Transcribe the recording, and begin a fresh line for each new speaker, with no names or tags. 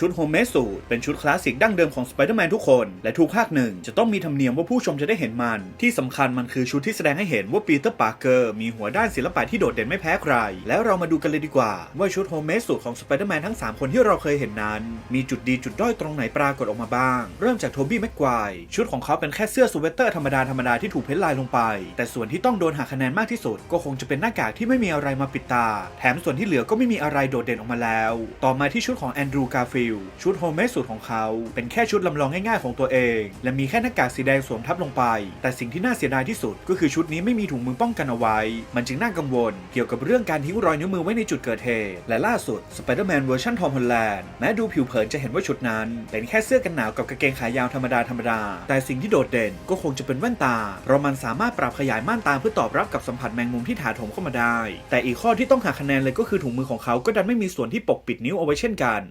ชุดโฮมเมสูตเป็นชุดคลาสสิกดั้งเดิมของสไปเดอร์แมนทุกคน และทุกภาคหนึ่งจะต้องมีธรรมเนียมว่าผู้ชมจะได้เห็นมัน ที่สำคัญมันคือชุดที่แสดงให้เห็นว่าปีเตอร์ปาร์เกอร์มีหัวด้านศิลปะที่โดดเด่นไม่แพ้ใคร แล้วเรามาดูกันเลยดีกว่า ว่าชุดโฮมเมสูตของสไปเดอร์แมนทั้ง 3 คนที่เราเคยเห็นนั้น มีจุดดีจุดด้อยตรงไหนปรากฏออกมาบ้าง เริ่มจากโทบี้แม็กควายชุดของเขาเป็นแค่เสื้อสเวตเตอร์ธรรมดาธรรมดาที่ถูกเพ้นลายลงไป แต่ส่วนที่ต้องโดนหักคะแนนมากที่สุด ก็คงจะเป็นหน้ากากที่ไม่มีอะไรมาปิดตา แถมส่วนที่เหลือก็ไม่มีอะไรโดดเด่นออกมาแล้ว ต่อมาที่ชุดของแอนดรูการฟิลด์ชุดโฮมเมสูตของเขา เป็นแค่ชุดลำลองง่ายๆของตัวเอง และมีแค่หน้ากากสีแดงสวมทับลงไป แต่สิ่งที่น่าเสียดายที่สุด ก็คือชุดนี้ไม่มีถุงมือป้องกันเอาไว้ มันจึงน่ากังวล เกี่ยวกับเรื่องการทิ้งรอยนิ้วมือไว้ในจุดเกิดเหตุ และล่าสุดสไปเดอร์แมนเวอร์ชันทอมฮอลแลนด์แม้ดูผิวเผินจะเห็นว่าชุดนั้น เป็นแค่เสื้อกันหนาวกับกางเกงขายาวธรรมดาธรรมดา แต่สิ่งที่โดดเด่นก็คงจะเป็นแว่นตา เพราะมันสามารถปรับขยายม่านตาเพื่อตอบรับกับสัมผัสแมงมุมที่ถาโถมเข้ามาได้ แต่อีกข้อที่ต้องหักคะแนนเลยก็คือถุงมือของเขาก็ดันไม่มีส่วนที่ปกปิดนิ้วเอาไว้เช่นกัน